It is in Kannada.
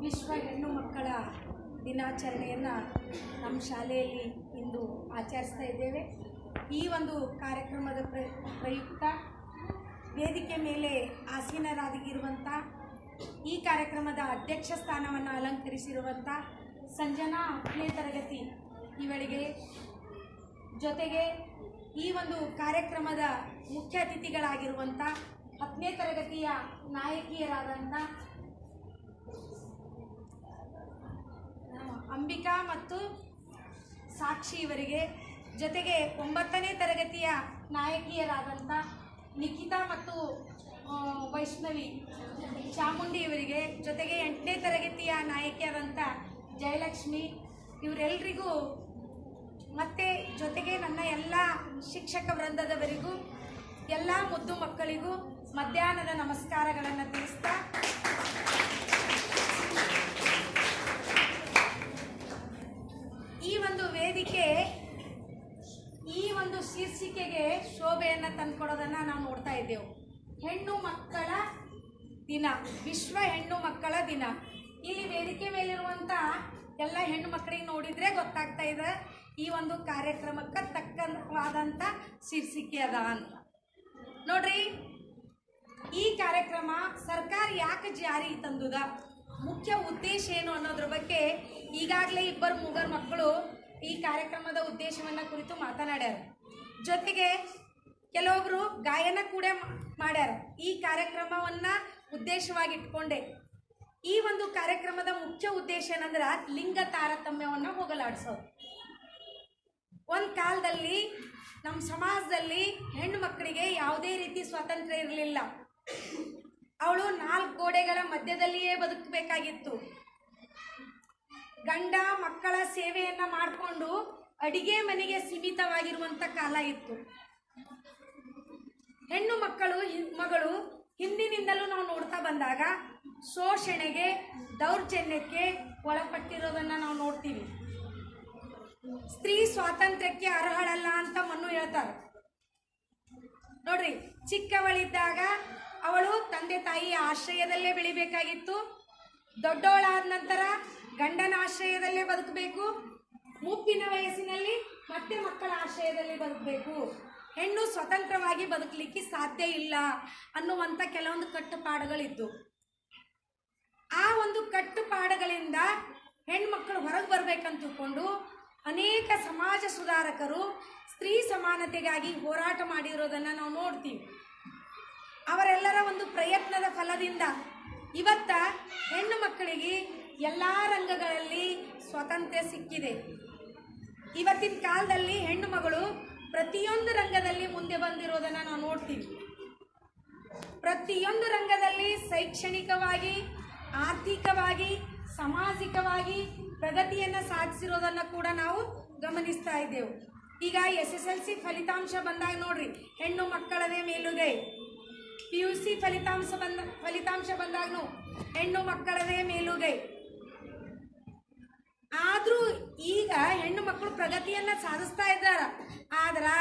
ವಿಶ್ವ ಹೆಣ್ಣು ಮಕ್ಕಳ ದಿನಾಚರಣೆಯನ್ನು ನಮ್ಮ ಶಾಲೆಯಲ್ಲಿ ಇಂದು ಆಚರಿಸ್ತಾ ಇದ್ದೇವೆ. ಈ ಒಂದು ಕಾರ್ಯಕ್ರಮದ ಪ್ರ, ಪ್ರಯುಕ್ತ ವೇದಿಕೆ ಮೇಲೆ ಆಸೀನರಾಗಿರುವಂಥ ಈ ಕಾರ್ಯಕ್ರಮದ ಅಧ್ಯಕ್ಷ ಸ್ಥಾನವನ್ನು ಅಲಂಕರಿಸಿರುವಂಥ ಸಂಜನಾ ಹತ್ತನೇ ತರಗತಿ ಇವಳಿಗೆ ಜೊತೆಗೆ ಈ ಒಂದು ಕಾರ್ಯಕ್ರಮದ ಮುಖ್ಯ ಅತಿಥಿಗಳಾಗಿರುವಂಥ ಹತ್ತನೇ ತರಗತಿಯ ನಾಯಕಿಯರಾದಂಥ ಆ, ಅಂಬಿಕಾ ಮತ್ತು ಸಾಕ್ಷಿ ಇವರಿಗೆ. ಜೊತೆಗೆ ಒಂಬತ್ತನೇ ತರಗತಿಯ ನಾಯಕಿಯರಾದಂಥ ನಿಖಿತಾ ಮತ್ತು ವೈಷ್ಣವಿ ಚಾಮುಂಡಿ ಇವರಿಗೆ. ಜೊತೆಗೆ ಎಂಟನೇ ತರಗತಿಯ ನಾಯಕಿಯಾದಂಥ ಜಯಲಕ್ಷ್ಮಿ. ಇವರೆಲ್ಲರಿಗೂ ಮತ್ತು ಜೊತೆಗೆ ನನ್ನ ಎಲ್ಲ ಶಿಕ್ಷಕ ವೃಂದದವರಿಗೂ, ಎಲ್ಲ ಮುದ್ದು ಮಕ್ಕಳಿಗೂ ಮಧ್ಯಾಹ್ನದ ನಮಸ್ಕಾರಗಳನ್ನು ತಿಳಿಸ್ತಾ ಶೋಭೆಯನ್ನು ತಂದುಕೊಡೋದನ್ನು ನಾವು ನೋಡ್ತಾ ಇದ್ದೆವು. ಹೆಣ್ಣು ಮಕ್ಕಳ ದಿನ, ವಿಶ್ವ ಹೆಣ್ಣು ಮಕ್ಕಳ ದಿನ. ಇಲ್ಲಿ ವೇದಿಕೆ ಮೇಲಿರುವಂಥ ಎಲ್ಲ ಹೆಣ್ಣು ಮಕ್ಕಳಿಗೆ ನೋಡಿದರೆ ಗೊತ್ತಾಗ್ತಾ ಇದೆ, ಈ ಒಂದು ಕಾರ್ಯಕ್ರಮಕ್ಕೆ ತಕ್ಕವಾದಂಥ ಶೀರ್ಷಿಕೆ ಅದ ಅಂತ. ನೋಡ್ರಿ, ಈ ಕಾರ್ಯಕ್ರಮ ಸರ್ಕಾರ ಯಾಕೆ ಜಾರಿ ತಂದುದ? ಮುಖ್ಯ ಉದ್ದೇಶ ಏನು ಅನ್ನೋದ್ರ ಬಗ್ಗೆ ಈಗಾಗಲೇ ಇಬ್ಬರು ಮೂವರು ಮಕ್ಕಳು ಈ ಕಾರ್ಯಕ್ರಮದ ಉದ್ದೇಶವನ್ನು ಕುರಿತು ಮಾತನಾಡ್ಯಾರ. ಜೊತೆಗೆ ಕೆಲವೊಬ್ರು ಗಾಯನ ಕೂಡ ಮಾಡ್ಯಾರ. ಈ ಕಾರ್ಯಕ್ರಮವನ್ನು ಉದ್ದೇಶವಾಗಿಟ್ಕೊಂಡೆ. ಈ ಒಂದು ಕಾರ್ಯಕ್ರಮದ ಮುಖ್ಯ ಉದ್ದೇಶ ಏನಂದ್ರೆ ಲಿಂಗ ತಾರತಮ್ಯವನ್ನು ಹೋಗಲಾಡಿಸೋದು. ಒಂದು ಕಾಲದಲ್ಲಿ ನಮ್ಮ ಸಮಾಜದಲ್ಲಿ ಹೆಣ್ಣು ಮಕ್ಕಳಿಗೆ ಯಾವುದೇ ರೀತಿ ಸ್ವಾತಂತ್ರ್ಯ ಇರಲಿಲ್ಲ. ಅವಳು ನಾಲ್ಕು ಗೋಡೆಗಳ ಮಧ್ಯದಲ್ಲಿಯೇ ಬದುಕಬೇಕಾಗಿತ್ತು. ಗಂಡ ಮಕ್ಕಳ ಸೇವೆಯನ್ನ ಮಾಡಿಕೊಂಡು ಅಡಿಗೆ ಮನೆಗೆ ಸೀಮಿತವಾಗಿರುವಂತ ಕಾಲ ಇತ್ತು. ಹೆಣ್ಣು ಮಕ್ಕಳು ಮಗಳು ಹಿಂದಿನಿಂದಲೂ ನಾವು ನೋಡ್ತಾ ಬಂದಾಗ ಶೋಷಣೆಗೆ, ದೌರ್ಜನ್ಯಕ್ಕೆ ಒಳಪಟ್ಟಿರೋದನ್ನ ನಾವು ನೋಡ್ತೀವಿ. ಸ್ತ್ರೀ ಸ್ವಾತಂತ್ರ್ಯಕ್ಕೆ ಅರ್ಹಳಲ್ಲ ಅಂತ ಮಣ್ಣು ಹೇಳ್ತಾರೆ. ನೋಡ್ರಿ, ಚಿಕ್ಕವಳಿದ್ದಾಗ ಅವಳು ತಂದೆ ತಾಯಿಯ ಆಶ್ರಯದಲ್ಲೇ ಬೆಳಿಬೇಕಾಗಿತ್ತು. ದೊಡ್ಡವಳಾದ ನಂತರ ಗಂಡನ ಆಶ್ರಯದಲ್ಲೇ ಬದುಕಬೇಕು. ಮುಪ್ಪಿನ ವಯಸ್ಸಿನಲ್ಲಿ ಮತ್ತೆ ಮಕ್ಕಳ ಆಶ್ರಯದಲ್ಲಿ ಬದುಕಬೇಕು. ಹೆಣ್ಣು ಸ್ವತಂತ್ರವಾಗಿ ಬದುಕಲಿಕ್ಕೆ ಸಾಧ್ಯ ಇಲ್ಲ ಅನ್ನುವಂಥ ಕೆಲವೊಂದು ಕಟ್ಟುಪಾಡುಗಳಿದ್ದು. ಆ ಒಂದು ಕಟ್ಟುಪಾಡುಗಳಿಂದ ಹೆಣ್ಮಕ್ಕಳು ಹೊರಗೆ ಬರಬೇಕಂತಕೊಂಡು ಅನೇಕ ಸಮಾಜ ಸುಧಾರಕರು ಸ್ತ್ರೀ ಸಮಾನತೆಗಾಗಿ ಹೋರಾಟ ಮಾಡಿರೋದನ್ನು ನಾವು ನೋಡ್ತೀವಿ. ಅವರೆಲ್ಲರ ಒಂದು ಪ್ರಯತ್ನದ ಫಲದಿಂದ ಇವತ್ತ ಹೆಣ್ಣು ಮಕ್ಕಳಿಗೆ ಎಲ್ಲ ರಂಗಗಳಲ್ಲಿ ಸ್ವಾತಂತ್ರ್ಯ ಸಿಕ್ಕಿದೆ. ಇವತ್ತಿನ ಕಾಲದಲ್ಲಿ ಹೆಣ್ಣು ಮಗಳು ಪ್ರತಿಯೊಂದು ರಂಗದಲ್ಲಿ ಮುಂದೆ ಬಂದಿರೋದನ್ನು ನಾವು ನೋಡ್ತೀವಿ. ಪ್ರತಿಯೊಂದು ರಂಗದಲ್ಲಿ ಶೈಕ್ಷಣಿಕವಾಗಿ, ಆರ್ಥಿಕವಾಗಿ, ಸಾಮಾಜಿಕವಾಗಿ ಪ್ರಗತಿಯನ್ನು ಸಾಧಿಸಿರೋದನ್ನು ಕೂಡ ನಾವು ಗಮನಿಸ್ತಾ ಇದ್ದೆವು. ಈಗ ಎಸ್ ಎಸ್ ಎಲ್ ಸಿ ಫಲಿತಾಂಶ ಬಂದಾಗ ನೋಡ್ರಿ, ಹೆಣ್ಣು ಮಕ್ಕಳದೇ ಮೇಲುಗೈ. ಪಿ ಯು ಸಿ ಫಲಿತಾಂಶ ಬಂದ, ಫಲಿತಾಂಶ ಬಂದಾಗನು ಹೆಣ್ಣು ಮಕ್ಕಳದೇ ಮೇಲುಗೈ ಆದರೂ ಈಗ ಹೆಣ್ಣು ಮಕ್ಕಳು ಪ್ರಗತಿಯನ್ನ ಸಾಧಿಸ್ತಾ ಇದ್ದಾರ. ಆದ್ರೆ